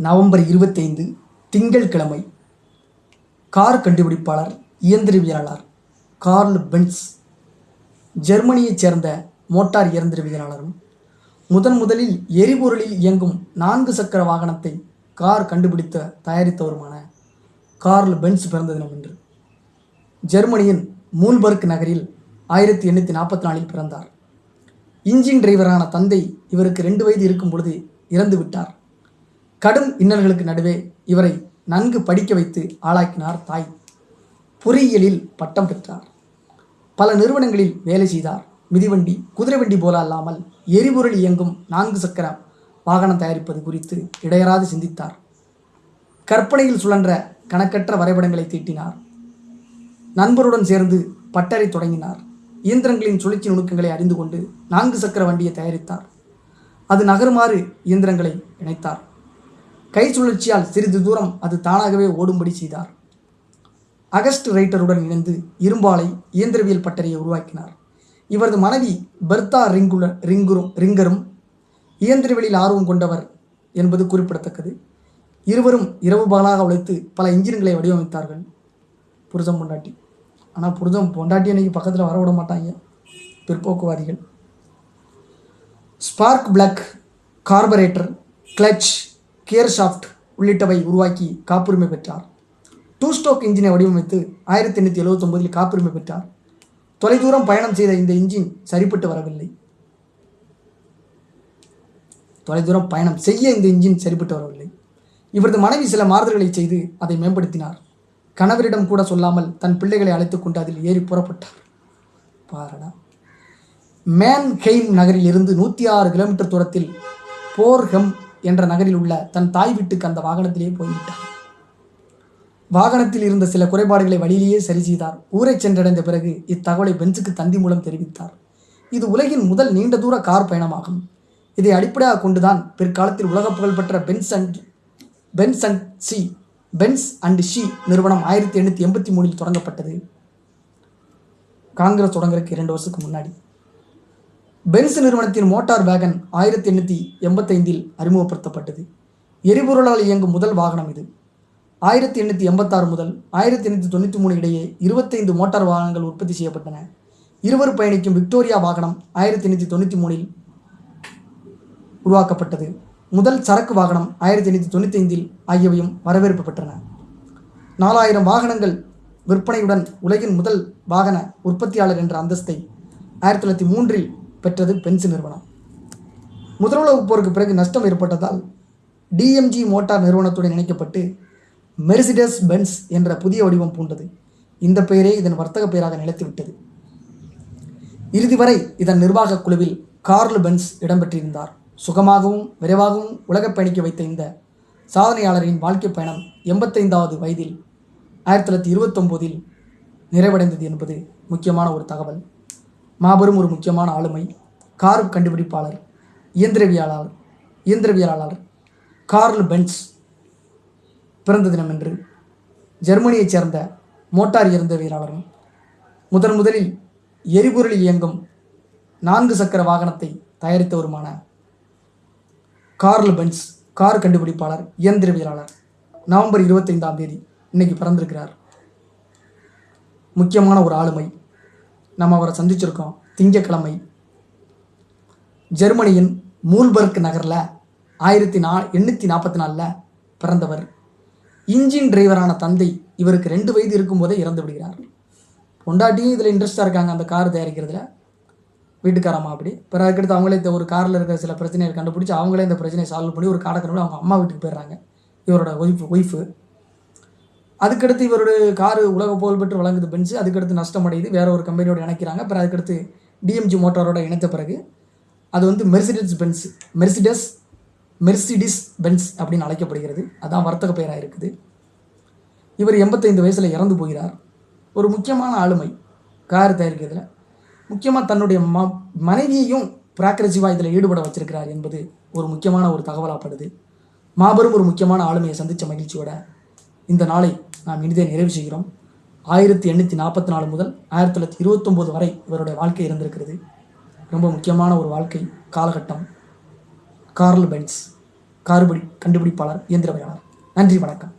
November இருபத்தைந்து திங்கட்கிழமை car கண்டுபிடிப்பாளர் இயந்திரவியலாளர் கார்ல் பென்ஸ் ஜெர்மனியைச் சேர்ந்த மோட்டார் இயந்திரவியலாளரும் முதன் முதலில் எரிபொருளில் இயங்கும் நான்கு சக்கர வாகனத்தை கார் கண்டுபிடித்த தயாரித்தவருமான கார்ல் பென்ஸ் பிறந்த தினம் என்று ஜெர்மனியின் மூல்பர்க் நகரில் ஆயிரத்தி எண்ணூற்றி நாற்பத்தி நாலில் பிறந்தார். இன்ஜின் டிரைவரான தந்தை இவருக்கு ரெண்டு வயது இருக்கும் பொழுது இறந்து விட்டார் கடும் இன்னல்களுக்கு நடுவே இவரை நன்கு படிக்க வைத்து ஆளாக்கினார் தாய். பொறியியலில் பட்டம் பெற்றார். பல நிறுவனங்களில் வேலை செய்தார். மிதிவண்டி குதிரை வண்டி போல அல்லாமல் எரிபொருள் இயங்கும் நான்கு சக்கர வாகனம் தயாரிப்பது குறித்து இடையறாது சிந்தித்தார். கற்பனையில் சுழன்ற கணக்கற்ற வரைபடங்களை தீட்டினார். நண்பருடன் சேர்ந்து பட்டறை தொடங்கினார். இயந்திரங்களின் சுழற்சி நுணுக்கங்களை அறிந்து கொண்டு நான்கு சக்கர வண்டியை தயாரித்தார். அது நகருமாறு இயந்திரங்களை இணைத்தார். கை சுழற்சியால் சிறிது தூரம் அது தானாகவே ஓடும்படி செய்தார். அகஸ்ட் ரைட்டருடன் இணைந்து இரும்பாலை இயந்திரவியல் பட்டறையை உருவாக்கினார். இவரது மனைவி பெர்தா ரிங்குல ரிங்குரும் ரிங்கரும் இயந்திரவியலில் ஆர்வம் கொண்டவர் என்பது குறிப்பிடத்தக்கது. இருவரும் இரவு பகலாக உழைத்து பல இன்ஜின்களை வடிவமைத்தார்கள். புருஷம் பொண்டாட்டி. ஆனால் புருஷம் பொண்டாட்டி அன்னைக்கு பக்கத்தில் வரவிட மாட்டாங்க. பிற்போக்குவாதிகள். Spark plug carburettor clutch gear shaft உள்ளிட்டவை உருவாக்கி காப்புரிமை பெற்றார். டூ ஸ்டோக் இன்ஜினை வடிவமைத்து ஆயிரத்தி எண்ணூற்றி எழுபத்தொம்போதில் காப்புரிமை பெற்றார். தொலைதூரம் பயணம் செய்த இந்த இன்ஜின் சரிப்பட்டு வரவில்லை. தொலைதூரம் பயணம் செய்ய இந்த இன்ஜின் சரிப்பட்டு வரவில்லை. இவரது மனைவி சில மாறுதல்களை செய்து அதை மேம்படுத்தினார். கணவரிடம் கூட சொல்லாமல் தன் பிள்ளைகளை அழைத்துக்கொண்டு அதில் ஏறி புறப்பட்டார். பாரடா. மேன்ஹெய்ம் நகரில் இருந்து நூற்றி ஆறு கிலோமீட்டர் தூரத்தில் போர்ஹெம் என்ற நகரில் உள்ள தன் தாய் வீட்டுக்கு அந்த வாகனத்திலேயே போய்விட்டார் வாகனத்தில் இருந்த சில குறைபாடுகளை வழியிலேயே சரி செய்தார். ஊரை சென்றடைந்த பிறகு இத்தகவலை பெஞ்சுக்கு தந்தி மூலம் தெரிவித்தார். இது உலகின் முதல் நீண்ட தூர கார் பயணமாகும். இதை அடிப்படையாக கொண்டுதான் பிற்காலத்தில் உலக புகழ்பெற்ற Benz and Benz and C Benz and she நிறுவனம் ஆயிரத்தி எண்ணூற்றி எண்பத்தி மூணில் தொடங்கப்பட்டது. காங்கிரஸ் தொடங்குறதுக்கு இரண்டு வருஷத்துக்கு முன்னாடி. பென்ஸ் நிறுவனத்தின் மோட்டார் வேகன் ஆயிரத்தி எண்ணூற்றி எண்பத்தைந்தில் அறிமுகப்படுத்தப்பட்டது. எரிபொருளால் இயங்கும் முதல் வாகனம் இது. ஆயிரத்தி எண்ணூற்றி எண்பத்தாறு முதல் ஆயிரத்தி எண்ணூற்றி தொண்ணூற்றி மூணு இடையே இருபத்தைந்து மோட்டார் வாகனங்கள் உற்பத்தி செய்யப்பட்டன. இருவர் பயணிக்கும் விக்டோரியா வாகனம் ஆயிரத்தி எண்ணூற்றி தொண்ணூற்றி மூணில் உருவாக்கப்பட்டது. முதல் சரக்கு வாகனம் ஆயிரத்தி எண்ணூற்றி தொண்ணூற்றி ஐந்தில் ஆகியவையும் வரவேற்பு பெற்றன நாலாயிரம் வாகனங்கள் விற்பனையுடன் உலகின் முதல் வாகன உற்பத்தியாளர் என்ற அந்தஸ்தை ஆயிரத்தி தொள்ளாயிரத்தி மூன்றில் பெற்றது பென்சு நிறுவனம். முதல் உலகப் போருக்கு பிறகு நஷ்டம் ஏற்பட்டதால் டிஎம்ஜி மோட்டார் நிறுவனத்துடன் இணைக்கப்பட்டு மெர்சிடஸ் பென்ஸ் என்ற புதிய வடிவம் பூண்டது. இந்த பெயரே இதன் வர்த்தக பெயராக நிலைத்துவிட்டது. இறுதி வரை இதன் நிர்வாகக் குழுவில் கார்ல் பென்ஸ் இடம்பெற்றிருந்தார். சுகமாகவும் விரைவாகவும் உலகப் பயணிக்க வைத்த இந்த சாதனையாளரின் வாழ்க்கை பயணம் எண்பத்தைந்தாவது வயதில் ஆயிரத்தி தொள்ளாயிரத்தி இருபத்தொம்போதில் நிறைவடைந்தது என்பது முக்கியமான ஒரு தகவல். மாபெரும் ஒரு முக்கியமான ஆளுமை கார் கண்டுபிடிப்பாளர் இயந்திரவியலாளர் இயந்திரவியலாளர் கார்ல் பென்ஸ் பிறந்த தினம் என்று ஜெர்மனியைச் சேர்ந்த மோட்டார் இயந்திரவியலாளரும் முதன் முதலில் எரிபொருளில் இயங்கும் நான்கு சக்கர வாகனத்தை தயாரித்தவருமான கார்ல் பென்ஸ் கார் கண்டுபிடிப்பாளர் இயந்திரவியலாளர் நவம்பர் இருபத்தைந்தாம் தேதி இன்னைக்கு பிறந்திருக்கிறார். முக்கியமான ஒரு ஆளுமை நம்ம அவரை சந்திச்சிருக்கோம். திங்கக்கிழமை ஜெர்மனியின் மூல்பர்க் நகரில் ஆயிரத்தி நா எண்ணூற்றி நாற்பத்தி நாலில் பிறந்தவர். இன்ஜின் டிரைவரான தந்தை இவருக்கு ரெண்டு வயது இருக்கும்போதே இறந்து விடுகிறார். பொண்டாட்டியும் இதில் இன்ட்ரெஸ்டாக இருக்காங்க அந்த கார் தயாரிக்கிறதுல. வீட்டுக்காரம்மா அப்படி. பிறகு அதுக்கடுத்து அவங்களே இந்த ஒரு காரில் இருக்கிற சில பிரச்சனையை கண்டுபிடிச்சி அவங்களே இந்த பிரச்சனையை சால்வ் பண்ணி ஒரு காடை அவங்க அம்மா வீட்டுக்கு போயிடுறாங்க. இவரோட ஒய்ஃப் ஒய்ஃபு அதுக்கடுத்து இவரோட காரு உலக புகழ்பெற்று வழங்குது பென்ஸ். அதுக்கடுத்து நஷ்டம் அடையுது. வேற ஒரு கம்பெனியோட இணைக்கிறாங்க. அப்புறம் அதுக்கடுத்து டிஎம்ஜி மோட்டாரோட இணைத்த பிறகு அது வந்து Mercedes Benz Mercedes Mercedes Benz அப்படின்னு அழைக்கப்படுகிறது. அதான் வர்த்தக பெயராக இருக்குது. இவர் எண்பத்தைந்து வயசில் இறந்து போகிறார். ஒரு முக்கியமான ஆளுமை கார் தயாரிக்கிறதுல. முக்கியமாக தன்னுடைய ம மனைவியையும் ப்ராக்ரசிவாக இதில் ஈடுபட வச்சிருக்கிறார் என்பது ஒரு முக்கியமான ஒரு தகவலாகப்படுது மாபெரும் ஒரு முக்கியமான ஆளுமையை சந்தித்த மகிழ்ச்சியோட இந்த நாளை நாம் இனிதே நிறைவு செய்கிறோம். ஆயிரத்தி எண்ணூற்றி நாற்பத்தி நாலு முதல் ஆயிரத்தி தொள்ளாயிரத்தி இருபத்தொம்போது வரை இவருடைய வாழ்க்கை இருந்திருக்கிறது. ரொம்ப முக்கியமான ஒரு வாழ்க்கை காலகட்டம். கார்ல் பென்ஸ் கார்படி கண்டுபிடிப்பாளர் இயந்திரவியலாளர். நன்றி வணக்கம்.